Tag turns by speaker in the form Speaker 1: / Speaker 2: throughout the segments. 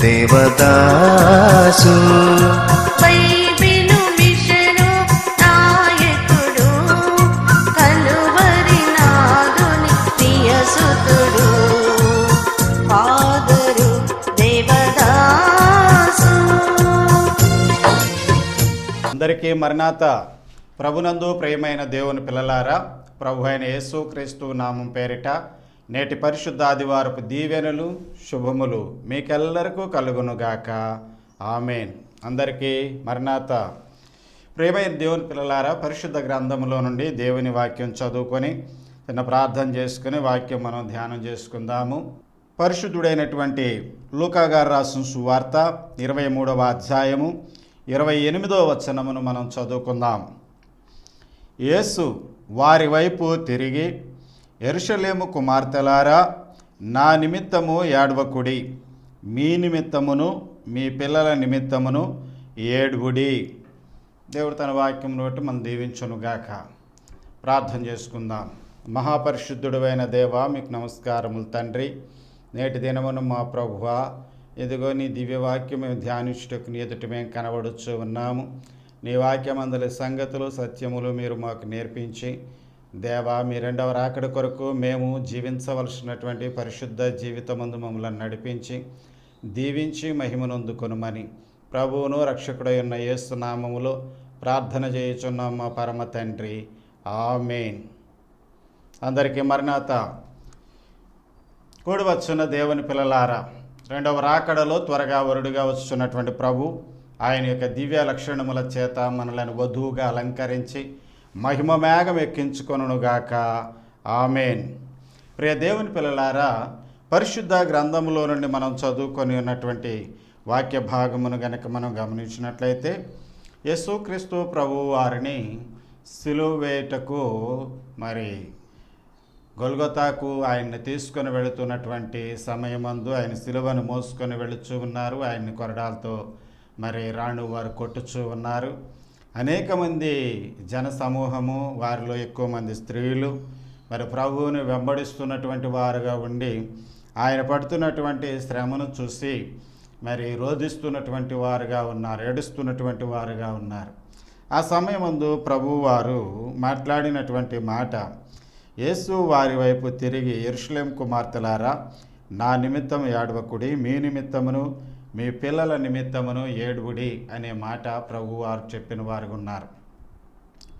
Speaker 1: దేవదాసు.
Speaker 2: అందరికీ మరణాత ప్రభునందు ప్రియమైన దేవుని పిల్లలారా ప్రభు అయిన యేసుక్రీస్తు నామం పేరిట నేటి పరిశుద్ధ ఆదివారపు దీవెనలు శుభములు మీకెల్లరికూ కలుగునుగాక. ఆమెన్. అందరికీ మరణాత. ప్రేమైన దేవుని పిల్లలారా పరిశుద్ధ గ్రంథములో నుండి దేవుని వాక్యం చదువుకొని చిన్న ప్రార్థన చేసుకుని వాక్యం మనం ధ్యానం చేసుకుందాము. పరిశుద్ధుడైనటువంటి లూకాగారు రాసిన సువార్త ఇరవై మూడవ అధ్యాయము ఇరవై ఎనిమిదవ వచనమును మనం చదువుకుందాం. యేసు వారి వైపు తిరిగి ఎరుషలేము కుమార్తెలారా నా నిమిత్తము ఏడవకుడి. మీ నిమిత్తమును మీ పిల్లల నిమిత్తమును ఏడుగుడి. దేవుడు తన వాక్యం బట్టి మనం దీవించునుగాక. ప్రార్థన చేసుకుందాం. మహాపరిశుద్ధుడైన దేవ మీకు నమస్కారములు తండ్రి. నేటి దినమును మా ప్రభువా ఇదిగో నీ దివ్యవాక్యం మేము ధ్యానించుటకు నీ ఎదుట మేము కనబడుచు ఉన్నాము. నీ వాక్యం అందరి సంగతులు సత్యములు మీరు మాకు నేర్పించి దేవా మీ రెండవ రాకడ కొరకు మేము జీవించవలసినటువంటి పరిశుద్ధ జీవితమందు మమ్మల్ని నడిపించి దీవించి మహిమనొందుకొనుమని ప్రభువును రక్షకుడై ఉన్న యేసు ప్రార్థన చేయుచున్నాం మా పరమ తండ్రి. ఆమెన్. అందరికీ మరణాత. కూడి వచ్చున్న దేవుని పిల్లలారా రెండవ రాకడలో త్వరగా వరుడుగా వచ్చున్నటువంటి ప్రభు ఆయన యొక్క దివ్య లక్షణముల చేత మనలను వధువుగా అలంకరించి మహిమ మేఘం ఎక్కించుకొనుగాక ఆమెన్. ప్రియ దేవుని పిల్లలారా పరిశుద్ధ గ్రంథములో నుండి మనం చదువుకొని ఉన్నటువంటి వాక్య భాగమును గనక మనం గమనించినట్లయితే యేసుక్రీస్తు ప్రభు వారిని సిలువేటకు వేయుటకు మరి గొల్గొతాకు ఆయన్ని తీసుకొని వెళుతున్నటువంటి సమయమందు ఆయన సిలువను మోసుకొని వెళుచూ ఉన్నారు. ఆయన్ని కొరడాలతో మరి రాణు వారు కొట్టుచూ ఉన్నారు. అనేక మంది జన సమూహము వారిలో ఎక్కువ మంది స్త్రీలు మరి ప్రభువుని వెంబడిస్తున్నటువంటి వారుగా ఉండి ఆయన పడుతున్నటువంటి శ్రమను చూసి మరి రోధిస్తున్నటువంటి వారుగా ఉన్నారు ఏడుస్తున్నటువంటి వారుగా ఉన్నారు. ఆ సమయమందు ప్రభువారు మాట్లాడినటువంటి మాట యేసు వారి వైపు తిరిగి ఎరుషులేం కుమార్తెలారా నా నిమిత్తం ఏడవకుడి మీ నిమిత్తమును మీ పిల్లల నిమిత్తమును ఏడుగుడి అనే మాట ప్రభువారు చెప్పిన వారు ఉన్నారు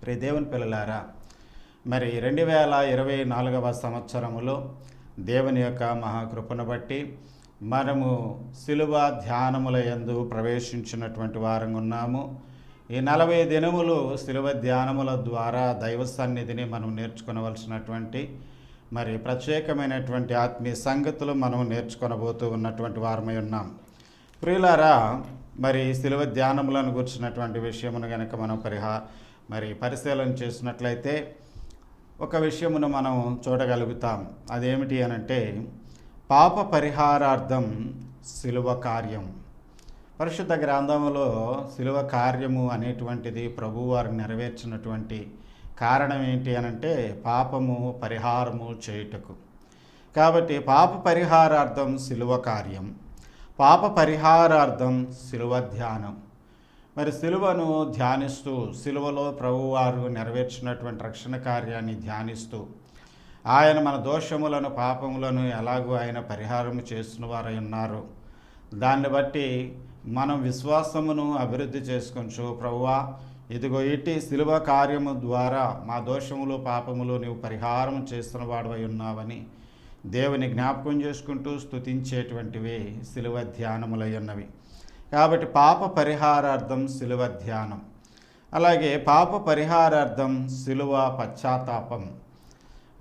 Speaker 2: ప్రి దేవుని పిల్లలారా మరి రెండు వేల ఇరవై నాలుగవ సంవత్సరములో దేవుని యొక్క మహాకృపను బట్టి మనము సిలువ ధ్యానముల యందు ప్రవేశించినటువంటి వారంగా ఉన్నాము ఈ నలభై దినములు శిలువ ధ్యానముల ద్వారా దైవ సన్నిధిని మనం నేర్చుకోవలసినటువంటి మరి ప్రత్యేకమైనటువంటి ఆత్మీయ సంగతులు మనం నేర్చుకొనబోతూ ఉన్నటువంటి వారమై ఉన్నాం. ప్రియులారా మరి శిలువ ధ్యానములను గుర్చినటువంటి విషయమును కనుక మనం పరిహా మరి పరిశీలన చేసినట్లయితే ఒక విషయమును మనం చూడగలుగుతాం. అదేమిటి అనంటే పాప పరిహారార్థం శిలువ కార్యం. పరిశుద్ధ గ్రంథములో శిలువ కార్యము అనేటువంటిది ప్రభువారు నెరవేర్చినటువంటి కారణం ఏంటి అనంటే పాపము పరిహారము చేయుటకు. కాబట్టి పాప పరిహారార్థం శిలువ కార్యం. పాప పరిహారార్థం శిలువ ధ్యానం. మరి శిలువను ధ్యానిస్తూ శిలువలో ప్రభువారు నెరవేర్చినటువంటి రక్షణ కార్యాన్ని ధ్యానిస్తూ ఆయన మన దోషములను పాపములను ఎలాగో ఆయన పరిహారం చేస్తున్న వారై ఉన్నారు. దాన్ని బట్టి మనం విశ్వాసమును అభివృద్ధి చేసుకొంచు ప్రభువా ఇదిగో ఇట్టి శిలువ కార్యము ద్వారా మా దోషములు పాపములు నీవు పరిహారం చేస్తున్న వాడవై ఉన్నావని దేవుని జ్ఞాపకం చేసుకుంటూ స్తుతించేటువంటివి శిలువ ధ్యానములయ్యన్నవి కాబట్టి పాప పరిహారార్థం శిలువ ధ్యానం. అలాగే పాప పరిహారార్థం శిలువ పశ్చాత్తాపం.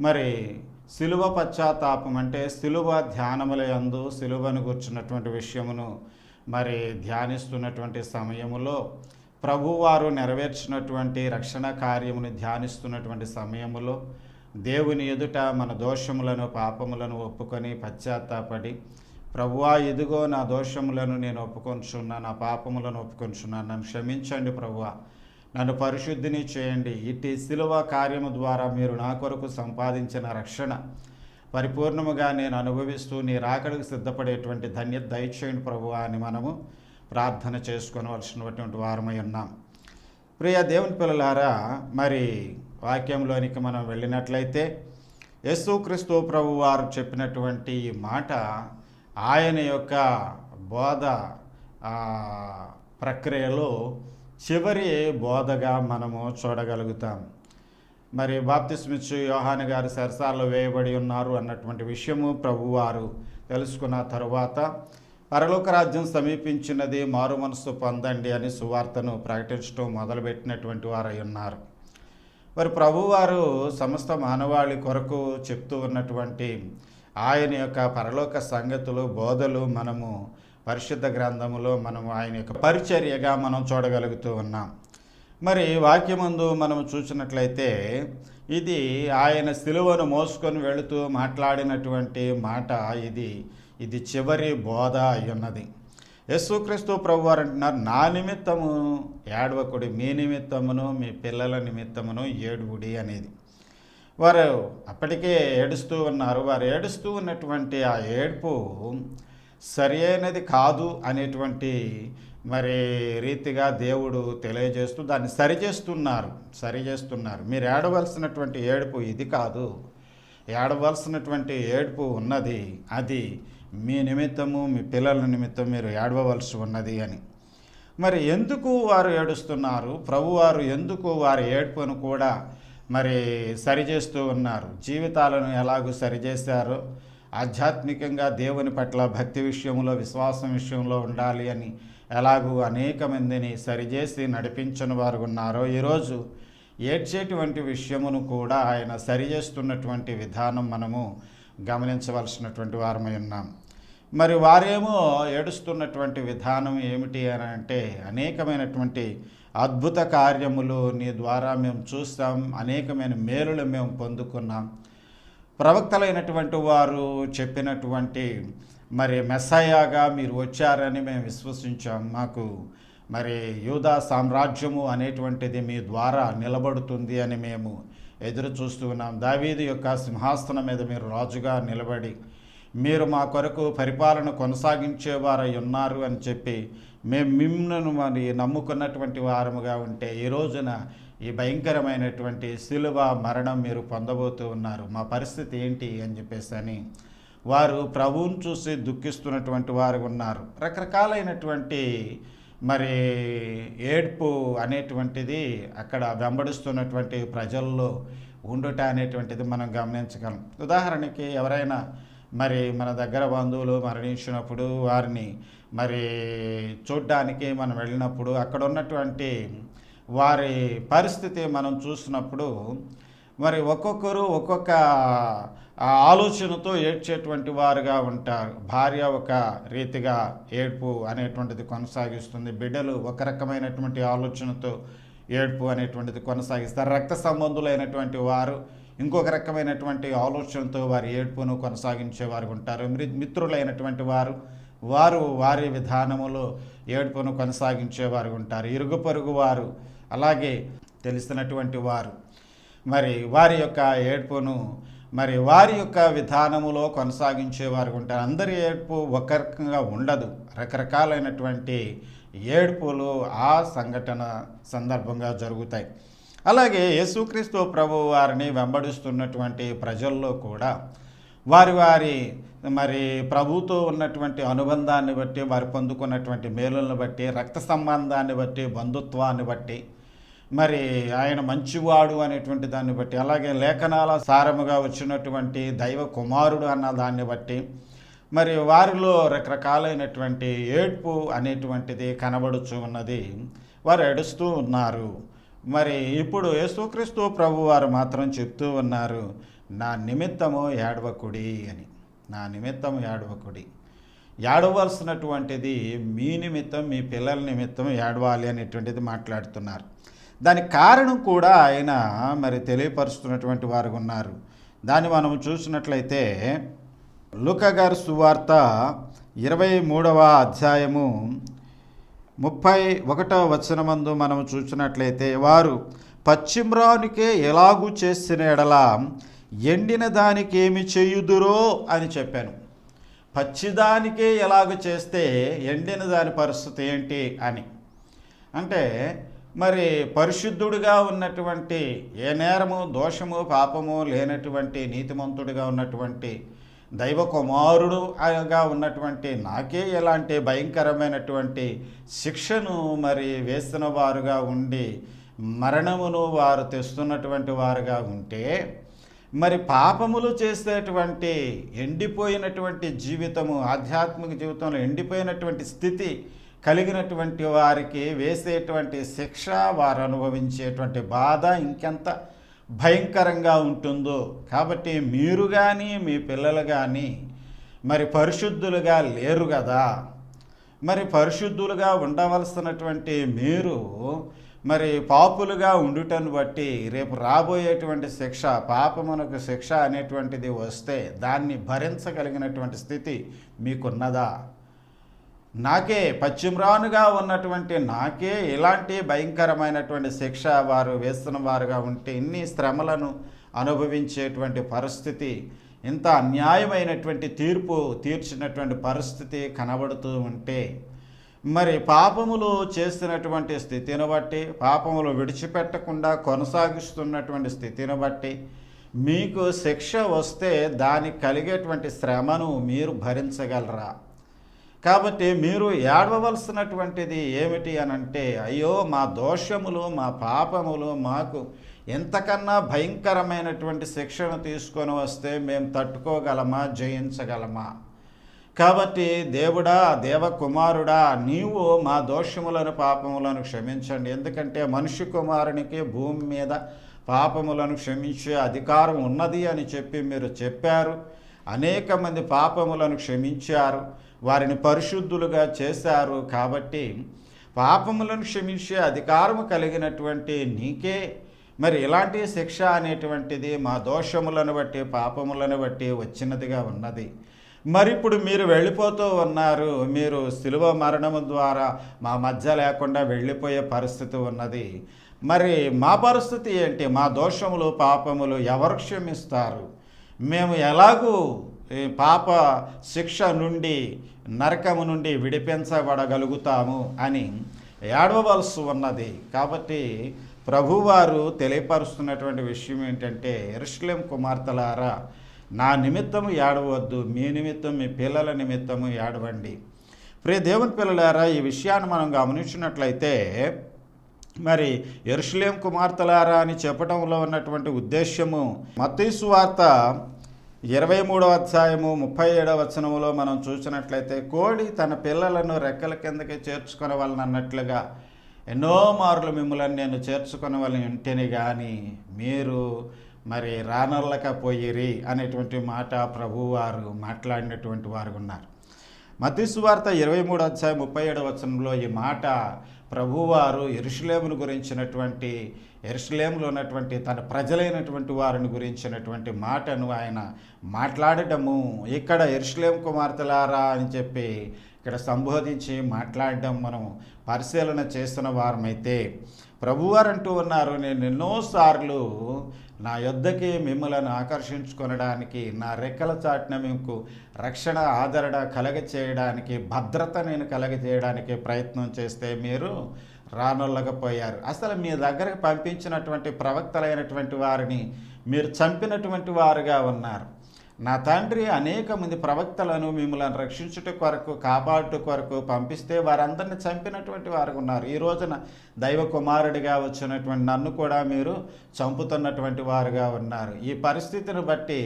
Speaker 2: మరి శిలువ పశ్చాత్తాపం అంటే శిలువ ధ్యానముల యందు శిలువను కూర్చున్నటువంటి విషయమును మరి ధ్యానిస్తున్నటువంటి సమయములో ప్రభువారు నెరవేర్చినటువంటి రక్షణ కార్యమును ధ్యానిస్తున్నటువంటి సమయములో దేవుని ఎదుట మన దోషములను పాపములను ఒప్పుకొని పశ్చాత్తాపడి ప్రభువా ఎదుగో నా దోషములను నేను ఒప్పుకొంచున్నా నా పాపములను ఒప్పుకొంచున్నాను. నన్ను క్షమించండి ప్రభువా. నన్ను పరిశుద్ధిని చేయండి. ఇట్టి శిలువ కార్యము ద్వారా మీరు నా కొరకు సంపాదించిన రక్షణ పరిపూర్ణముగా నేను అనుభవిస్తూ నీ రాకడికి సిద్ధపడేటువంటి ధన్యత దయచేయండి ప్రభువా అని మనము ప్రార్థన చేసుకోవలసినటువంటి వారమై ఉన్నాం. ప్రియ దేవుని పిల్లలారా మరి వాక్యంలోనికి మనం వెళ్ళినట్లయితే యేసుక్రీస్తు ప్రభు వారు చెప్పినటువంటి ఈ మాట ఆయన యొక్క బోధ ప్రక్రియలో చివరి బోధగా మనము చూడగలుగుతాం. మరి బాప్తిస్మిచ్చు యోహాని గారు సరసాల్లో వేయబడి ఉన్నారు అన్నటువంటి విషయము ప్రభువారు తెలుసుకున్న తరువాత పరలోక రాజ్యం సమీపించినది మారు మనసు పొందండి అని సువార్తను ప్రకటించడం మొదలుపెట్టినటువంటి వారై ఉన్నారు. మరి ప్రభువారు సమస్త మానవాళి కొరకు చెప్తూ ఉన్నటువంటి ఆయన యొక్క పరలోక సంగతులు బోధలు మనము పరిశుద్ధ గ్రంథములో మనము ఆయన యొక్క పరిచర్యగా మనం చూడగలుగుతూ ఉన్నాం. మరి వాక్యమందు మనం చూసినట్లయితే ఇది ఆయన సిలువను మోసుకొని వెళుతూ మాట్లాడినటువంటి మాట ఇది. ఇది చివరి బోధ అయ్యున్నది. ఉన్నది ప్రభు వారు అంటున్నారు నా నిమిత్తము ఏడవకుడి మీ నిమిత్తమును మీ పిల్లల నిమిత్తమును ఏడువుడి అనేది. వారు అప్పటికే ఏడుస్తూ ఉన్నారు. వారు ఏడుస్తూ ఉన్నటువంటి ఆ ఏడుపు సరి అయినది కాదు అనేటువంటి మరి రీతిగా దేవుడు తెలియజేస్తూ దాన్ని సరిచేస్తున్నారు సరి చేస్తున్నారు. మీరు ఏడవలసినటువంటి ఏడుపు ఇది కాదు. ఏడవలసినటువంటి ఏడుపు ఉన్నది అది మీ నిమిత్తము మీ పిల్లల నిమిత్తం మీరు ఏడవలసి ఉన్నది అని. మరి ఎందుకు వారు ఏడుస్తున్నారు? ప్రభువారు ఎందుకు వారి ఏడుపును కూడా మరి సరిచేస్తూ ఉన్నారు? జీవితాలను ఎలాగూ సరిచేశారో ఆధ్యాత్మికంగా దేవుని పట్ల భక్తి విషయంలో విశ్వాసం విషయంలో ఉండాలి అని ఎలాగూ అనేక మందిని సరిచేసి నడిపించిన వారు ఉన్నారో ఈరోజు ఏడ్చేటువంటి విషయమును కూడా ఆయన సరిచేస్తున్నటువంటి విధానం మనము గమనించవలసినటువంటి వారమై ఉన్నాం. మరి వారేమో ఏడుస్తున్నటువంటి విధానం ఏమిటి అని అంటే అనేకమైనటువంటి అద్భుత కార్యములు నీ ద్వారా మేము చూస్తాం అనేకమైన మేలులు మేము పొందుకున్నాం. ప్రవక్తలైనటువంటి వారు చెప్పినటువంటి మరి మెస్సయాగా మీరు వచ్చారని మేము విశ్వసించాం. మాకు మరి యూదా సామ్రాజ్యము అనేటువంటిది మీ ద్వారా నిలబడుతుంది అని మేము ఎదురు చూస్తూ ఉన్నాం. దావీదు యొక్క సింహాసనం మీద మీరు రాజుగా నిలబడి మీరు మా కొరకు పరిపాలన కొనసాగించేవారై ఉన్నారు అని చెప్పి మేము మిమ్మల్ని మరి నమ్ముకున్నటువంటి వారముగా ఉంటే ఈ రోజున ఈ భయంకరమైనటువంటి శిలువ మరణం మీరు పొందబోతూ ఉన్నారు. మా పరిస్థితి ఏంటి అని చెప్పేసి అని వారు ప్రభువును చూసి దుఃఖిస్తున్నటువంటి వారు ఉన్నారు. రకరకాలైనటువంటి మరి ఏడ్పు అనేటువంటిది అక్కడ వెంబడిస్తున్నటువంటి ప్రజల్లో ఉండుట అనేటువంటిది మనం గమనించగలం. ఉదాహరణకి ఎవరైనా మరి మన దగ్గర బంధువులు మరణించినప్పుడు వారిని మరి చూడ్డానికి మనం వెళ్ళినప్పుడు అక్కడ ఉన్నటువంటి వారి పరిస్థితి మనం చూసినప్పుడు మరి ఒక్కొక్కరు ఒక్కొక్క ఆలోచనతో ఏడ్చేటువంటి వారుగా ఉంటారు. భార్య ఒక రీతిగా ఏడ్పు అనేటువంటిది కొనసాగిస్తుంది. బిడ్డలు ఒక రకమైనటువంటి ఆలోచనతో ఏడ్పు అనేటువంటిది కొనసాగిస్తారు. రక్త సంబంధులైనటువంటి వారు ఇంకొక రకమైనటువంటి ఆలోచనతో వారి ఏడుపును కొనసాగించే వారు ఉంటారు మిత్రులైనటువంటి వారు వారు వారి విధానములో ఏడ్పును కొనసాగించేవారు ఉంటారు. ఇరుగు పొరుగు వారు అలాగే తెలిసినటువంటి వారు. మరి వారి యొక్క ఏడుపును మరి వారి యొక్క విధానములో కొనసాగించేవారు ఉంటారు. అందరి ఏడ్పు ఒక రకంగా ఉండదు. రకరకాలైనటువంటి ఏడుపులు ఆ సంఘటన సందర్భంగా జరుగుతాయి. అలాగే యేసుక్రీస్తు ప్రభు వారిని వెంబడిస్తున్నటువంటి ప్రజల్లో కూడా వారి వారి మరి ప్రభుతో ఉన్నటువంటి అనుబంధాన్ని బట్టి వారు పొందుకున్నటువంటి మేలులను బట్టి రక్త సంబంధాన్ని బట్టి బంధుత్వాన్ని బట్టి మరి ఆయన మంచివాడు అనేటువంటి దాన్ని బట్టి అలాగే లేఖనాల సారముగా వచ్చినటువంటి దైవ కుమారుడు అన్న దాన్ని బట్టి మరి వారిలో రకరకాలైనటువంటి ఏడ్పు అనేటువంటిది కనబడుచు ఉన్నది. వారు ఏడుస్తూ ఉన్నారు. మరి ఇప్పుడు యేసుక్రీస్తు ప్రభు వారు మాత్రం చెప్తూ ఉన్నారు నా నిమిత్తము ఏడవకుడి అని. నా నిమిత్తం ఏడవకుడి. ఏడవలసినటువంటిది మీ నిమిత్తం మీ పిల్లల నిమిత్తం ఏడవాలి అనేటువంటిది మాట్లాడుతున్నారు. దానికి కారణం కూడా ఆయన మరి తెలియపరుస్తున్నటువంటి వారు ఉన్నారు. దాన్ని మనం చూసినట్లయితే లూకా సువార్త ఇరవై మూడవ అధ్యాయము ముప్పై ఒకటవ వచనమందు మనం చూసినట్లయితే వారు పశ్చిమ్రానికే ఎలాగూ చేసిన ఎడల ఎండిన దానికి ఏమి చేయుదురో అని చెప్పాను. పచ్చిదానికే ఎలాగ చేస్తే ఎండిన దాని పరిస్థితి ఏంటి అని. అంటే మరి పరిశుద్ధుడిగా ఉన్నటువంటి ఏ నేరము దోషము పాపము లేనటువంటి నీతిమంతుడిగా ఉన్నటువంటి దైవ కుమారుడుగా ఉన్నటువంటి నాకే ఎలాంటి భయంకరమైనటువంటి శిక్షను మరి వేస్తున్న వారుగా ఉండి మరణమును వారు తెస్తున్నటువంటి వారుగా ఉంటే మరి పాపములు చేసేటువంటి ఎండిపోయినటువంటి జీవితము ఆధ్యాత్మిక జీవితంలో ఎండిపోయినటువంటి స్థితి కలిగినటువంటి వారికి వేసేటువంటి శిక్ష వారు అనుభవించేటువంటి బాధ ఇంకెంత భయంకరంగా ఉంటుందో. కాబట్టి మీరు కానీ మీ పిల్లలు కానీ మరి పరిశుద్ధులుగా లేరు కదా మరి పరిశుద్ధులుగా ఉండవలసినటువంటి మీరు మరి పాపులుగా ఉండుటను బట్టి రేపు రాబోయేటువంటి శిక్ష పాపమునకు శిక్ష అనేటువంటిది వస్తే దాన్ని భరించగలిగినటువంటి స్థితి మీకున్నదా? నాకే పశ్చిమరానుగా ఉన్నటువంటి నాకే ఇలాంటి భయంకరమైనటువంటి శిక్ష వారు వేస్తున్న వారుగా ఉంటే ఇన్ని శ్రమలను అనుభవించేటువంటి పరిస్థితి ఇంత అన్యాయమైనటువంటి తీర్పు తీర్చినటువంటి పరిస్థితి కనబడుతూ ఉంటే మరి పాపములు చేస్తున్నటువంటి స్థితిని బట్టి పాపములు విడిచిపెట్టకుండా కొనసాగిస్తున్నటువంటి స్థితిని బట్టి మీకు శిక్ష వస్తే దానికి కలిగేటువంటి శ్రమను మీరు భరించగలరా? కాబట్టి మీరు ఏడవలసినటువంటిది ఏమిటి అని అంటే అయ్యో మా దోషములు మా పాపములు మాకు ఎంతకన్నా భయంకరమైనటువంటి శిక్షను తీసుకొని వస్తే మేము తట్టుకోగలమా జయించగలమా? కాబట్టి దేవుడా దేవకుమారుడా నీవు మా దోషములను పాపములను క్షమించండి. ఎందుకంటే మనిషి కుమారునికి భూమి మీద పాపములను క్షమించే అధికారం ఉన్నది అని చెప్పి మీరు చెప్పారు. అనేక మంది పాపములను క్షమించారు. వారిని పరిశుద్ధులుగా చేశారు కాబట్టి పాపములను క్షమించే అధికారము కలిగినటువంటి నీకే. మరి ఇలాంటి శిక్ష అనేటువంటిది మా దోషములను బట్టి పాపములను బట్టి వచ్చినదిగా ఉన్నది. మరి ఇప్పుడు మీరు వెళ్ళిపోతూ ఉన్నారు. మీరు శిలువ మరణము ద్వారా మా మధ్య లేకుండా వెళ్ళిపోయే పరిస్థితి ఉన్నది. మరి మా పరిస్థితి ఏంటి? మా దోషములు పాపములు ఎవరు క్షమిస్తారు? మేము ఎలాగూ పాప శిక్ష నుండి నరకము నుండి విడిపించబడగలుగుతాము అని ఏడవవలసి ఉన్నది. కాబట్టి ప్రభువారు తెలియపరుస్తున్నటువంటి విషయం ఏంటంటే ఎరుషులేం కుమార్తెలారా నా నిమిత్తము ఏడవద్దు మీ నిమిత్తం మీ పిల్లల నిమిత్తము ఏడవండి. ప్రియ దేవుని పిల్లలారా ఈ విషయాన్ని మనం గమనించినట్లయితే మరి ఎరుషులేం కుమార్తెలారా అని చెప్పడంలో ఉన్నటువంటి ఉద్దేశ్యము మతీసు వార్త ఇరవై మూడవ అధ్యాయము ముప్పై ఏడవ వచనములో మనం చూసినట్లయితే కోడి తన పిల్లలను రెక్కల కిందకి చేర్చుకునే వాళ్ళని అన్నట్లుగా ఎన్నో మార్లు మిమ్మల్ని నేను చేర్చుకునవలని వాళ్ళని ఉంటేనే కానీ మీరు మరి రానర్లకపోయిరి అనేటువంటి మాట ప్రభువారు మాట్లాడినటువంటి వారు ఉన్నారు. మతీసు ఇరవై మూడు అధ్యాయం ముప్పై ఏడవ వచనంలో ఈ మాట ప్రభువారు ఎరుషులేమును గురించినటువంటి ఎరుసలేంలో ఉన్నటువంటి తన ప్రజలైనటువంటి వారిని గురించినటువంటి మాటను ఆయన మాట్లాడటము ఇక్కడ ఎరుసలేం కుమార్తెలారా అని చెప్పి ఇక్కడ సంబోధించి మాట్లాడడం మనం పరిశీలన చేస్తున్న వారమైతే ప్రభువారు అంటూ ఉన్నారు నేను ఎన్నోసార్లు నా యొద్దకి మిమ్మలను ఆకర్షించుకొనడానికి నా రెక్కల చాటున మీకు రక్షణ ఆదరణ కలగ చేయడానికి భద్రత నేను కలగ చేయడానికి ప్రయత్నం చేస్తే మీరు రానొల్లకపోయారు అసలు మీ దగ్గరకు పంపించినటువంటి ప్రవక్తలైనటువంటి వారిని మీరు చంపినటువంటి వారుగా ఉన్నారు. నా తండ్రి అనేక మంది ప్రవక్తలను మిమ్మల్ని రక్షించుట కొరకు కాపాడుట కొరకు పంపిస్తే వారందరిని చంపినటువంటి వారు ఉన్నారు. ఈ రోజున దైవ కుమారుడిగా వచ్చినటువంటి నన్ను కూడా మీరు చంపుతున్నటువంటి వారుగా ఉన్నారు. ఈ పరిస్థితిని బట్టి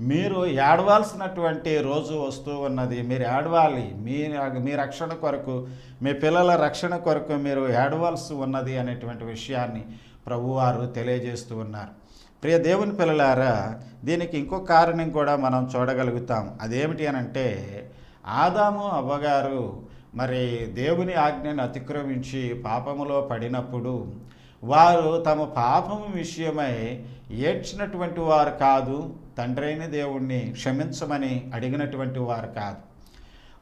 Speaker 2: మీరు ఏడవాల్సినటువంటి రోజు వస్తూ ఉన్నది. మీరు ఏడవాలి. మీ మీ రక్షణ కొరకు మీ పిల్లల రక్షణ కొరకు మీరు ఏడవలసి ఉన్నది అనేటువంటి విషయాన్ని ప్రభువారు తెలియజేస్తూ ఉన్నారు. ప్రియ దేవుని పిల్లలారా దీనికి ఇంకో కారణం కూడా మనం చూడగలుగుతాం. అదేమిటి అని అంటే ఆదాము అవ్వగారు మరి దేవుని ఆజ్ఞను అతిక్రమించి పాపములో పడినప్పుడు వారు తమ పాపము విషయమై ఏడ్చినటువంటి వారు కాదు తండ్రైన దేవుణ్ణి క్షమించమని అడిగినటువంటి వారు కాదు.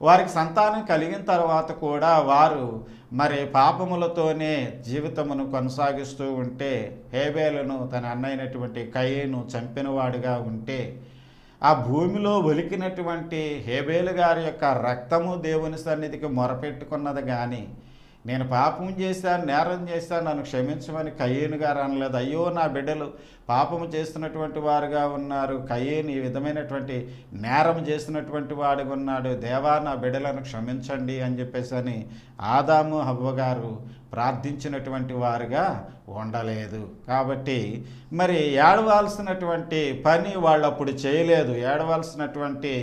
Speaker 2: వారికి సంతానం కలిగిన తర్వాత కూడా వారు మరి పాపములతోనే జీవితమును కొనసాగిస్తూ ఉంటే హేబేలను తన అన్నైనటువంటి కయ్యను చంపినవాడుగా ఉంటే ఆ భూమిలో ఒలికినటువంటి హేబేలు గారి యొక్క రక్తము దేవుని సన్నిధికి మొరపెట్టుకున్నది కానీ నేను పాపం చేశాను నేరం చేశాను నన్ను క్షమించమని కయ్యేను గారు అనలేదు. అయ్యో నా బిడ్డలు పాపము చేస్తున్నటువంటి వారుగా ఉన్నారు. కయ్యేని ఈ విధమైనటువంటి నేరం చేసినటువంటి వాడుగా ఉన్నాడు. దేవా నా బిడ్డలను క్షమించండి అని చెప్పేసి అని ఆదాము హవ్వ గారు ప్రార్థించినటువంటి వారుగా ఉండలేదు. కాబట్టి మరి ఏడవాల్సినటువంటి పని వాళ్ళు అప్పుడు చేయలేదు. ఏడవలసినటువంటి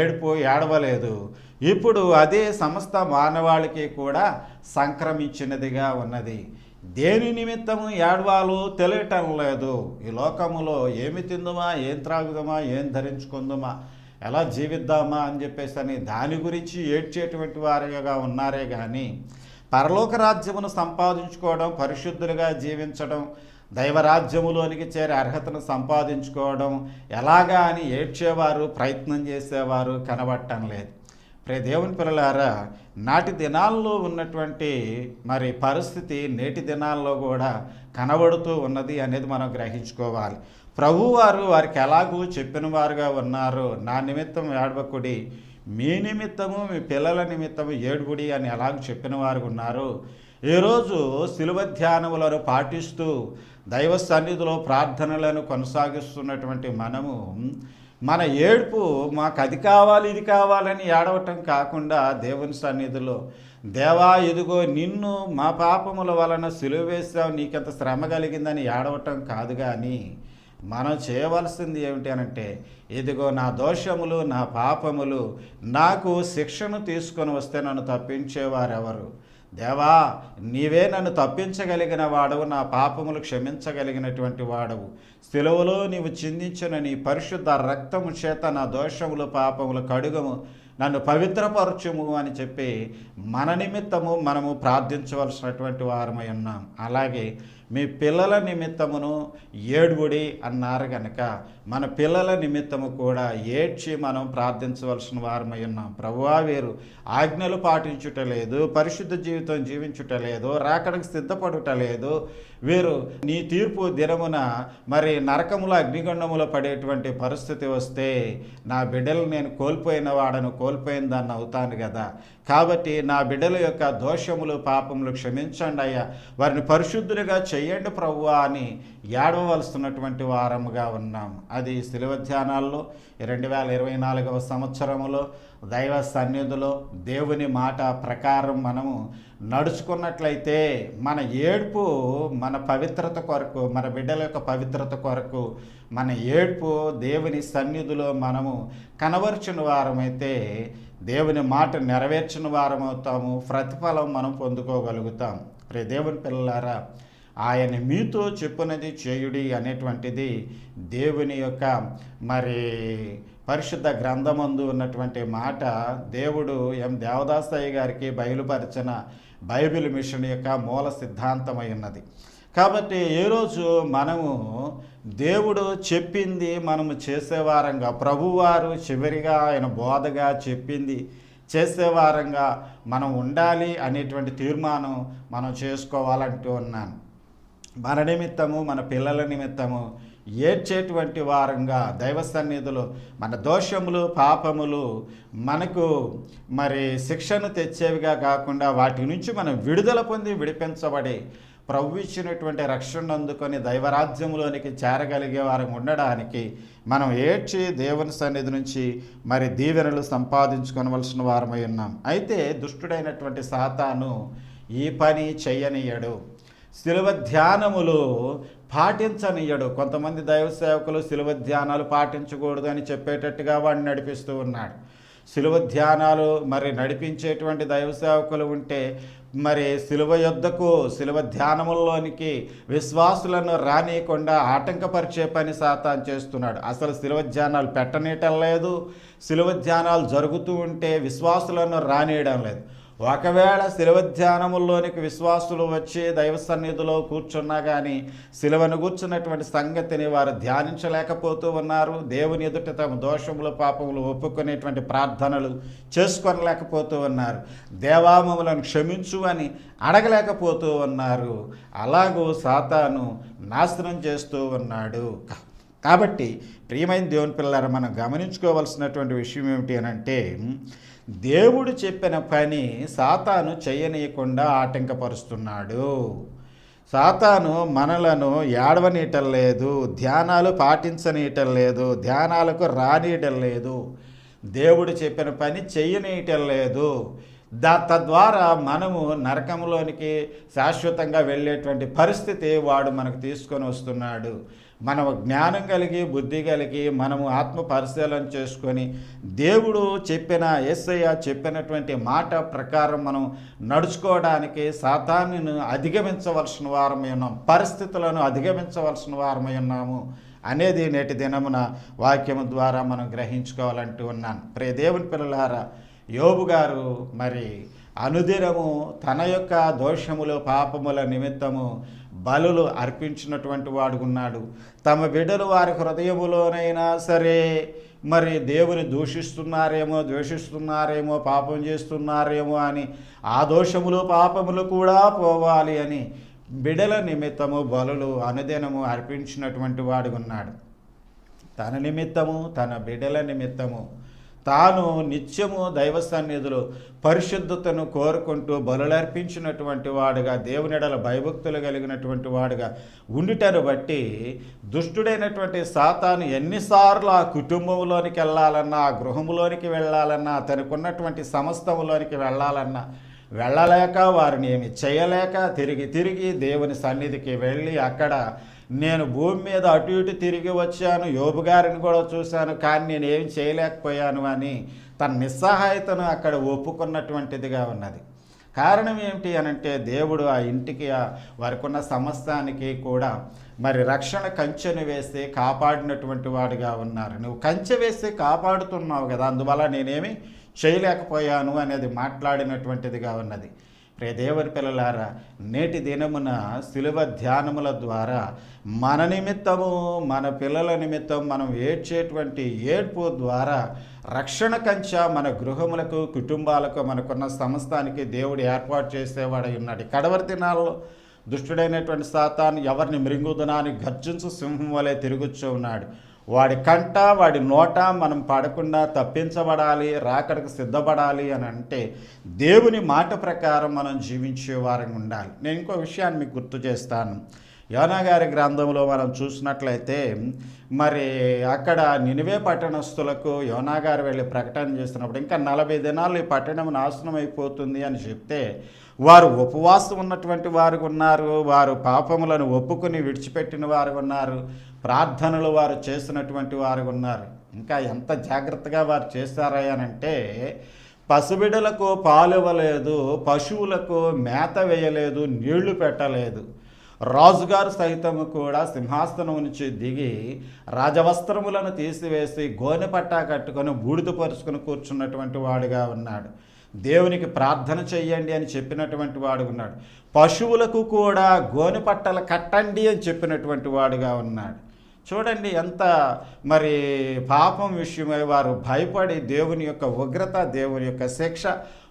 Speaker 2: ఏడుపు ఏడవలేదు. ఇప్పుడు అదే సమస్త మానవాళికి కూడా సంక్రమించినదిగా ఉన్నది. దేని నిమిత్తము ఏడవాలో తెలియటం లేదు. ఈ లోకములో ఏమి తిందుమా ఏం త్రాగుదామా ఏం ధరించుకుందామా ఎలా జీవిద్దామా అని చెప్పేసి అని దాని గురించి ఏడ్చేటువంటి వారిగా ఉన్నారే కానీ పరలోక రాజ్యమును సంపాదించుకోవడం పరిశుద్ధులుగా జీవించడం దైవరాజ్యములోనికి చేరే అర్హతను సంపాదించుకోవడం ఎలాగా అని ఏడ్చేవారు ప్రయత్నం చేసేవారు కనబట్టం లేదు. ప్రే దేవుని పిల్లలారా నాటి దినాల్లో ఉన్నటువంటి మరి పరిస్థితి నేటి దినాల్లో కూడా కనబడుతూ ఉన్నది అనేది మనం గ్రహించుకోవాలి. ప్రభువారు వారికి ఎలాగూ చెప్పిన వారుగా ఉన్నారు నా నిమిత్తం ఏడవకుడి మీ నిమిత్తము మీ పిల్లల నిమిత్తము ఏడుగుడి అని ఎలాగ చెప్పిన వారు ఉన్నారు. ఈరోజు శిలువ ధ్యానములను పాటిస్తూ దైవ సన్నిధిలో ప్రార్థనలను కొనసాగిస్తున్నటువంటి మనము మన ఏడుపు మాకు అది కావాలి ఇది కావాలని ఏడవటం కాకుండా దేవుని సన్నిధిలో దేవా ఇదిగో నిన్ను మా పాపముల వలన సిలువ వేసావు నీకెంత శ్రమ కలిగిందని ఏడవటం కాదు కానీ మనం చేయవలసింది ఏమిటి అనంటే ఇదిగో నా దోషములు నా పాపములు నాకు శిక్షను తీసుకొని వస్తే నన్ను తప్పించేవారెవరు? దేవా నీవే నన్ను తప్పించగలిగిన వాడవు నా పాపములు క్షమించగలిగినటువంటి వాడవు. సెలవులో నీవు చిందించిన నీ పరిశుద్ధ రక్తము చేత నా దోషములు పాపములు కడుగము నన్ను పవిత్రపరచుము అని చెప్పి మన నిమిత్తము మనము ప్రార్థించవలసినటువంటి వారమై ఉన్నాం. అలాగే మీ పిల్లల నిమిత్తమును ఏడుగుడి అన్నారు గనక మన పిల్లల నిమిత్తము కూడా ఏడ్చి మనం ప్రార్థించవలసిన వారమై ఉన్నాం. ప్రభువా వీరు ఆజ్ఞలు పాటించుట లేదు పరిశుద్ధ జీవితం జీవించుట లేదు రాకడకు సిద్ధపడుట లేదు. వీరు నీ తీర్పు దినమున మరి నరకముల అగ్నిగుండములో పడేటువంటి పరిస్థితి వస్తే నా బిడ్డలు నేను కోల్పోయిన వాడను కోల్పోయిన దాన్ని అవుతాను కదా కాబట్టి నా బిడ్డల యొక్క దోషములు పాపములు క్షమించండి అయ్యా. వారిని పరిశుద్ధులుగా చెయ్యండి ప్రభువా అని ఏడవలసినటువంటి వారముగా ఉన్నాం. అది శిలువ ధ్యానాల్లో రెండు వేల ఇరవై నాలుగవ సంవత్సరములో దైవ సన్నిధిలో దేవుని మాట ప్రకారం మనము నడుచుకున్నట్లయితే మన ఏడుపు మన పవిత్రత కొరకు మన బిడ్డల యొక్క పవిత్రత కొరకు మన ఏడుపు దేవుని సన్నిధిలో మనము కనవర్చిన వారమైతే దేవుని మాట నెరవేర్చిన వారమవుతాము ప్రతిఫలం మనం పొందుకోగలుగుతాం. రే దేవుని పిల్లలారా ఆయన మీతో చెప్పునది చేయుడి అనేటువంటిది దేవుని యొక్క మరి పరిశుద్ధ గ్రంథమందు ఉన్నటువంటి మాట. దేవుడు ఎం దేవదాసయ్య గారికి బయలుపరిచిన బైబిల్ మిషన్ యొక్క మూల సిద్ధాంతమై ఉన్నది. కాబట్టి ఏ రోజు మనము దేవుడు చెప్పింది మనము చేసేవారంగా ప్రభువారు చివరిగా ఆయన బోధగా చెప్పింది చేసేవారంగా మనం ఉండాలి అనేటువంటి తీర్మానం మనం చేసుకోవాలంటూ ఉన్నాను. మన నిమిత్తము మన పిల్లల నిమిత్తము ఏడ్చేటువంటి వారంగా దైవ సన్నిధిలో మన దోషములు పాపములు మనకు మరి శిక్షను తెచ్చేవిగా కాకుండా వాటి నుంచి మనం విడుదల పొంది విడిపించబడి ప్రభు ఇచ్చినటువంటి రక్షణ అందుకొని దైవరాజ్యంలోనికి చేరగలిగే వారం ఉండడానికి మనం ఏడ్చి దేవుని సన్నిధి నుంచి మరి దీవెనలు సంపాదించుకొనవలసిన వారమై ఉన్నాం. అయితే దుష్టుడైనటువంటి సాతాను ఈ పని చెయ్యనీయడు శిలువ ధ్యానములు పాటించనియడు. కొంతమంది దైవ సేవకులు శిలువ ధ్యానాలు పాటించకూడదు అని చెప్పేటట్టుగా వాడిని నడిపిస్తూ ఉన్నాడు. శిలువ ధ్యానాలు మరి నడిపించేటువంటి దైవ సేవకులు ఉంటే మరి శిలువ యొద్దకు శిలువ ధ్యానముల్లోనికి విశ్వాసులను రానియకుండా ఆటంకపరిచే పని సాతాన్ చేస్తున్నాడు. అసలు శిలువ ధ్యానాలు పెట్టనీయటం లేదు. శిలువ ధ్యానాలు జరుగుతూ ఉంటే విశ్వాసులను రానియడం లేదు. ఒకవేళ శిలవ ధ్యానముల్లోనికి విశ్వాసులు వచ్చి దైవ సన్నిధిలో కూర్చున్నా కానీ శిలవను కూర్చున్నటువంటి సంగతిని వారు ధ్యానించలేకపోతూ ఉన్నారు. దేవుని ఎదుట తమ దోషములు పాపములు ఒప్పుకునేటువంటి ప్రార్థనలు చేసుకోనలేకపోతూ ఉన్నారు. దేవామములను క్షమించు అని అడగలేకపోతూ ఉన్నారు. అలాగూ సాతాను నాశనం చేస్తూ ఉన్నాడు. కాబట్టి ప్రియమైన దేవుని పిల్లలు మనం గమనించుకోవాల్సినటువంటి విషయం ఏమిటి అని అంటే దేవుడు చెప్పిన పని సాతాను చేయనీయకుండా ఆటంకపరుస్తున్నాడు. సాతాను మనలను ఏడవనీయటం లేదు ధ్యానాలు పాటించనీయటం లేదు ధ్యానాలకు రానీయటం లేదు దేవుడు చెప్పిన పని చెయ్యనీయటం లేదు దా తద్వారా మనము నరకంలోనికి శాశ్వతంగా వెళ్ళేటువంటి పరిస్థితి వాడు మనకు తీసుకొని వస్తున్నాడు. మనం జ్ఞానం కలిగి బుద్ధి కలిగి మనము ఆత్మ పరిశీలన చేసుకొని దేవుడు చెప్పిన ఎస్ఐ చెప్పినటువంటి మాట ప్రకారం మనం నడుచుకోవడానికి సాతాన్ని అధిగమించవలసిన వారమై ఉన్నాం పరిస్థితులను అధిగమించవలసిన వారమై ఉన్నాము అనేది నేటి దినమున వాక్యము ద్వారా మనం గ్రహించుకోవాలంటూ ఉన్నాను. ప్రే దేవుని పిల్లలారా యోబు గారు మరి అనుదినము తన యొక్క దోషములు పాపముల నిమిత్తము బలులు అర్పించినటువంటి వాడు ఉన్నాడు. తమ బిడ్డలు వారి హృదయములోనైనా సరే మరి దేవుని దూషిస్తున్నారేమో ద్వేషిస్తున్నారేమో పాపం చేస్తున్నారేమో అని ఆ దోషములు పాపములు కూడా పోవాలి అని బిడల నిమిత్తము బలులు అనుదినము అర్పించినటువంటి వాడు ఉన్నాడు. తన నిమిత్తము తన బిడల నిమిత్తము తాను నిత్యము దైవ సన్నిధులు పరిశుద్ధతను కోరుకుంటూ బలులర్పించినటువంటి వాడుగా దేవునిడల భయభక్తులు కలిగినటువంటి వాడుగా ఉండుటను బట్టి దుష్టుడైనటువంటి సాతాను ఎన్నిసార్లు ఆ కుటుంబంలోనికి వెళ్ళాలన్నా ఆ గృహంలోనికి వెళ్ళాలన్నా తనకున్నటువంటి సమస్తంలోనికి వెళ్ళాలన్నా వెళ్ళలేక వారిని ఏమి చేయలేక తిరిగి తిరిగి దేవుని సన్నిధికి వెళ్ళి అక్కడ నేను భూమి మీద అటు ఇటు తిరిగి వచ్చాను. యోబు గారిని కూడా చూశాను కానీ నేను ఏమి చేయలేకపోయాను అని తన నిస్సహాయతను అక్కడ ఒప్పుకున్నటువంటిదిగా ఉన్నది. కారణం ఏమిటి అనంటే దేవుడు ఆ ఇంటికి ఆ వారికి ఉన్న సమస్తానికి కూడా మరి రక్షణ కంచెను వేసి కాపాడినటువంటి వాడుగా ఉన్నారు. నువ్వు కంచె వేసి కాపాడుతున్నావు కదా అందువల్ల నేనేమి చేయలేకపోయాను అనేది మాట్లాడినటువంటిదిగా ఉన్నది. ప్రియ పిల్లలారా నేటి దినమున శిలువ ధ్యానముల ద్వారా మన నిమిత్తము మన పిల్లల నిమిత్తం మనం ఏడ్చేటువంటి ఏడ్పు ద్వారా రక్షణ కంచ మన గృహములకు కుటుంబాలకు మనకున్న సమస్తానికి దేవుడు ఏర్పాటు చేసేవాడై ఉన్నాడు. కడవరి దినాల్లో దుష్టుడైనటువంటి సాతాను ఎవరిని మృంగుదనాన్ని గర్జించు సింహం వలె తిరుగుచూ ఉన్నాడు. వాడి కంట వాడి నోట మనం పడకుండా తప్పించబడాలి రాకడకు సిద్ధపడాలి అని అంటే దేవుని మాట ప్రకారం మనం జీవించే వారంగా ఉండాలి. నేను ఇంకో విషయాన్ని మీకు గుర్తు చేస్తాను. యోనా గారి గ్రంథంలో మనం చూసినట్లయితే మరి అక్కడ నినివే పట్టణస్థులకు యోనా గారు వెళ్ళి ప్రకటన చేసినప్పుడు ఇంకా నలభై దినాలు ఈ పట్టణం నాశనం అయిపోతుంది అని చెప్తే వారు ఉపవాసం ఉన్నటువంటి వారు ఉన్నారు వారు పాపములను ఒప్పుకొని విడిచిపెట్టిన వారు ఉన్నారు ప్రార్థనలు వారు చేసినటువంటి వారు ఉన్నారు. ఇంకా ఎంత జాగ్రత్తగా వారు చేశారా అంటే పాలు ఇవ్వలేదు పశువులకు మేత వేయలేదు నీళ్ళు పెట్టలేదు. రాజుగారు సైతము కూడా సింహాసనం నుంచి దిగి రాజవస్త్రములను తీసివేసి గోనె పట్టా కట్టుకొని బూడిదపరుచుకుని కూర్చున్నటువంటి వాడుగా ఉన్నాడు. దేవునికి ప్రార్థన చెయ్యండి అని చెప్పినటువంటి వాడు ఉన్నాడు. పశువులకు కూడా గోనె పట్టలు కట్టండి అని చెప్పినటువంటి వాడుగా ఉన్నాడు. చూడండి ఎంత మరి పాపం విషయమై వారు భయపడి దేవుని యొక్క ఉగ్రత దేవుని యొక్క శిక్ష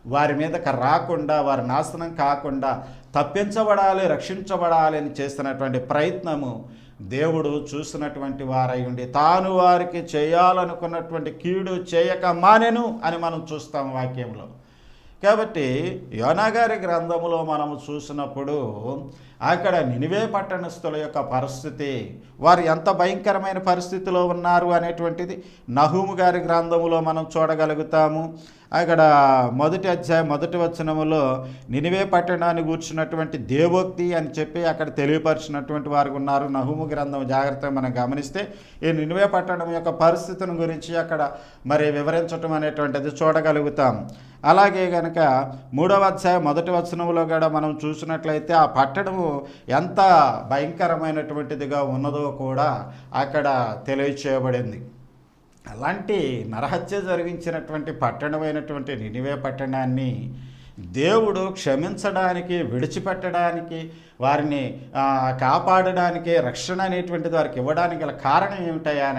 Speaker 2: వారి మీదకి రాకుండా వారి నాశనం కాకుండా తప్పించబడాలి రక్షించబడాలి అని చేస్తున్నటువంటి ప్రయత్నము దేవుడు చూసినటువంటి వారై ఉండి తాను వారికి చేయాలనుకున్నటువంటి కీడు చేయక మానెను అని మనం చూస్తాం వాక్యంలో. కాబట్టి యోనాగారి గ్రంథములో మనము చూసినప్పుడు అక్కడ నినివే పట్టణస్థుల యొక్క పరిస్థితి. వారు ఎంత భయంకరమైన పరిస్థితిలో ఉన్నారు అనేటువంటిది నహూము గారి గ్రంథములో మనం చూడగలుగుతాము. అక్కడ మొదటి అధ్యాయం మొదటి వచనములో నినివే పట్టణాన్ని కూర్చున్నటువంటి దేవోక్తి అని చెప్పి అక్కడ తెలియపరిచినటువంటి వారు ఉన్నారు. నహుము గ్రంథం జాగ్రత్తగా మనం గమనిస్తే ఈ నినివే పట్టణం యొక్క పరిస్థితిని గురించి అక్కడ మరి వివరించటం అనేటువంటిది చూడగలుగుతాం. అలాగే కనుక మూడవ అధ్యాయం మొదటి వచనంలో కూడా మనం చూసినట్లయితే ఆ పట్టణము ఎంత భయంకరమైనటువంటిదిగా ఉన్నదో కూడా అక్కడ తెలియచేయబడింది. అలాంటి నరహత్య జరిగించినటువంటి పట్టణమైనటువంటి నినివే పట్టణాన్ని దేవుడు క్షమించడానికి విడిచిపెట్టడానికి వారిని కాపాడడానికి రక్షణ అనేటువంటిది వారికి ఇవ్వడానికి గల కారణం ఏమిటయా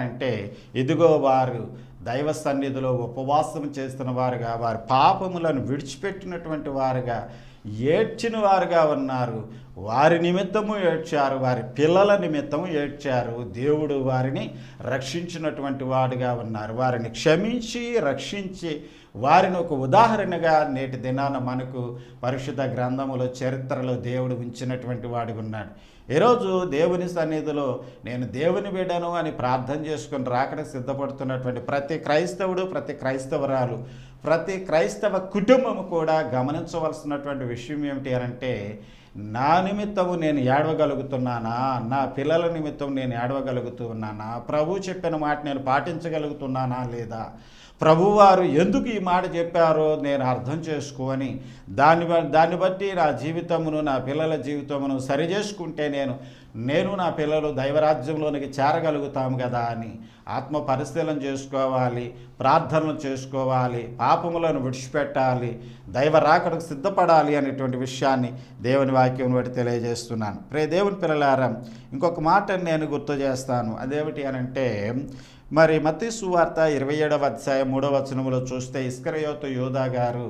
Speaker 2: ఇదిగో వారు దైవ సన్నిధిలో ఉపవాసం చేస్తున్న వారుగా వారి పాపములను విడిచిపెట్టినటువంటి వారుగా ఏడ్చిన వారుగా ఉన్నారు. వారి నిమిత్తము ఏడ్చారు వారి పిల్లల నిమిత్తము ఏడ్చారు. దేవుడు వారిని రక్షించినటువంటి వాడుగా ఉన్నారు. వారిని క్షమించి రక్షించి వారిని ఒక ఉదాహరణగా నేటి దినాన మనకు పరిశుద్ధ గ్రంథములో చరిత్రలో దేవుడు ఉంచినటువంటి వాడు ఉన్నాడు. ఈరోజు దేవుని సన్నిధిలో నేను దేవుని బిడ్డను అని ప్రార్థన చేసుకుని రాకడ సిద్ధపడుతున్నటువంటి ప్రతి క్రైస్తవుడు ప్రతి క్రైస్తవరాలు ప్రతి క్రైస్తవ కుటుంబము కూడా గమనించవలసినటువంటి విషయం ఏమిటి అంటే నా నిమిత్తము నేను ఏడవగలుగుతున్నానా? నా పిల్లల నిమిత్తం నేను ఏడవగలుగుతున్నానా? ప్రభు చెప్పిన మాట నేను పాటించగలుగుతున్నానా లేదా? ప్రభువారు ఎందుకు ఈ మాట చెప్పారో నేను అర్థం చేసుకొని దాన్ని బ- దాన్ని బట్టి నా జీవితమును నా పిల్లల జీవితమును సరి చేసుకుంటే నేను నేను నా పిల్లలు దైవరాజ్యంలోనికి చేరగలుగుతాము కదా అని ఆత్మ పరిశీలన చేసుకోవాలి ప్రార్థనలు చేసుకోవాలి పాపములను విడిచిపెట్టాలి దైవ రాకడకు సిద్ధపడాలి అనేటువంటి విషయాన్ని దేవుని వాక్యం బట్టి తెలియజేస్తున్నాను. ప్రే దేవుని పిల్లలారా ఇంకొక మాట నేను గుర్తు చేస్తాను. అదేమిటి అని అంటే మరి మత్తి సువార్త ఇరవై ఏడవ అధ్యాయం మూడవ వచనములో చూస్తే ఇస్కరయోత యోధా గారు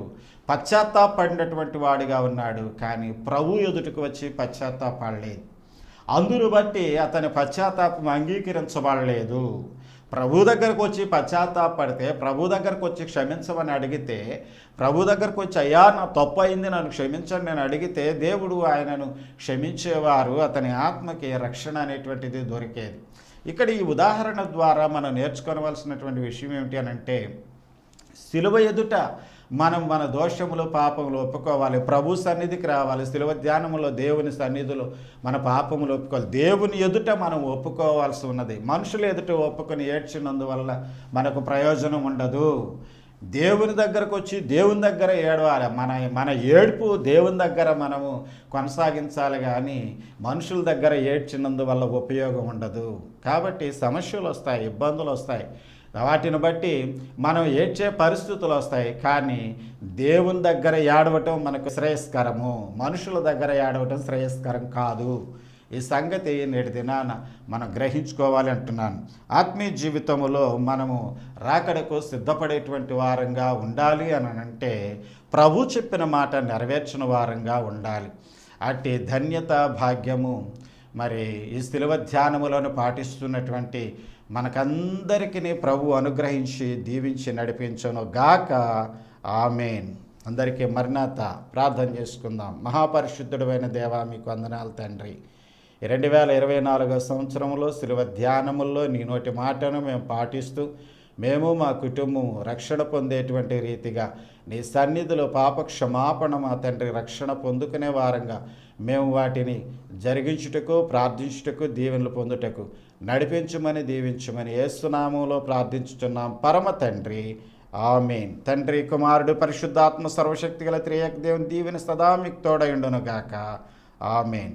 Speaker 2: పశ్చాత్తాపడినటువంటి వాడిగా ఉన్నాడు కానీ ప్రభు ఎదుటికి వచ్చి పశ్చాత్తాపడలేదు. అందును బట్టి అతని పశ్చాత్తాపం అంగీకరించబడలేదు. ప్రభు దగ్గరకు వచ్చి పశ్చాత్తాపడితే ప్రభు దగ్గరకు వచ్చి క్షమించమని అడిగితే ప్రభు దగ్గరకు వచ్చి అయ్యా నా తప్పు అయింది నన్ను క్షమించండి నేను అడిగితే దేవుడు ఆయనను క్షమించేవారు అతని ఆత్మకి రక్షణ అనేటువంటిది దొరికేది. ఇక్కడ ఈ ఉదాహరణ ద్వారా మనం నేర్చుకోవలసినటువంటి విషయం ఏమిటి అని అంటే సిలువ ఎదుట మనం మన దోషములు పాపములు ఒప్పుకోవాలి. ప్రభు సన్నిధికి రావాలి. శిలువ ధ్యానములో దేవుని సన్నిధిలో మన పాపములు ఒప్పుకోవాలి. దేవుని ఎదుట మనం ఒప్పుకోవాల్సి ఉన్నది. మనుషులు ఎదుట ఒప్పుకొని ఏడ్చినందువల్ల మనకు ప్రయోజనం ఉండదు. దేవుని దగ్గరకు వచ్చి దేవుని దగ్గర ఏడవాలి. మన మన ఏడుపు దేవుని దగ్గర మనము కొనసాగించాలి కానీ మనుషుల దగ్గర ఏడ్చినందువల్ల ఉపయోగం ఉండదు. కాబట్టి సమస్యలు వస్తాయి ఇబ్బందులు వస్తాయి. వాటిని బట్టి మనం ఏడ్చే పరిస్థితులు వస్తాయి. కానీ దేవుని దగ్గర ఏడవటం మనకు శ్రేయస్కరము. మనుషుల దగ్గర ఏడవటం శ్రేయస్కరం కాదు. ఈ సంగతి నేటి దినాన మనం గ్రహించుకోవాలి అంటున్నాను. ఆత్మీయ జీవితంలో మనము రాకడకు సిద్ధపడేటువంటి వారంగా ఉండాలి అని అంటే ప్రభు చెప్పిన మాట నెరవేర్చిన వారంగా ఉండాలి. అట్టి ధన్యత భాగ్యము మరి ఈ శిలువ ధ్యానములను పాటిస్తున్నటువంటి మనకందరికీ ప్రభు అనుగ్రహించి దీవించి నడిపించను గాక. ఆమెన్. అందరికీ మర్నాత ప్రార్థన చేసుకుందాం. మహాపరిశుద్ధుడైన దేవా మీకు వందనాలు తండ్రి. రెండు వేల ఇరవై నాలుగో సంవత్సరంలో శిలువ ధ్యానముల్లో నీ నోటి మాటను మేము పాటిస్తూ మేము మా కుటుంబం రక్షణ పొందేటువంటి రీతిగా నీ సన్నిధిలో పాప క్షమాపణ మా తండ్రి రక్షణ పొందుకునే వారంగా మేము వాటిని జరిగించుటకు ప్రార్థించుటకు దీవెనలు పొందుటకు నడిపించమని దీవించమని ఏసునామంలో ప్రార్థించుచున్నాం. పరమ తండ్రి ఆమెన్. తండ్రి కుమారుడు పరిశుద్ధాత్మ సర్వశక్తి గల త్రియేక దేవుని దీవెన సదా మీకు తోడయుండును గాక. ఆమెన్.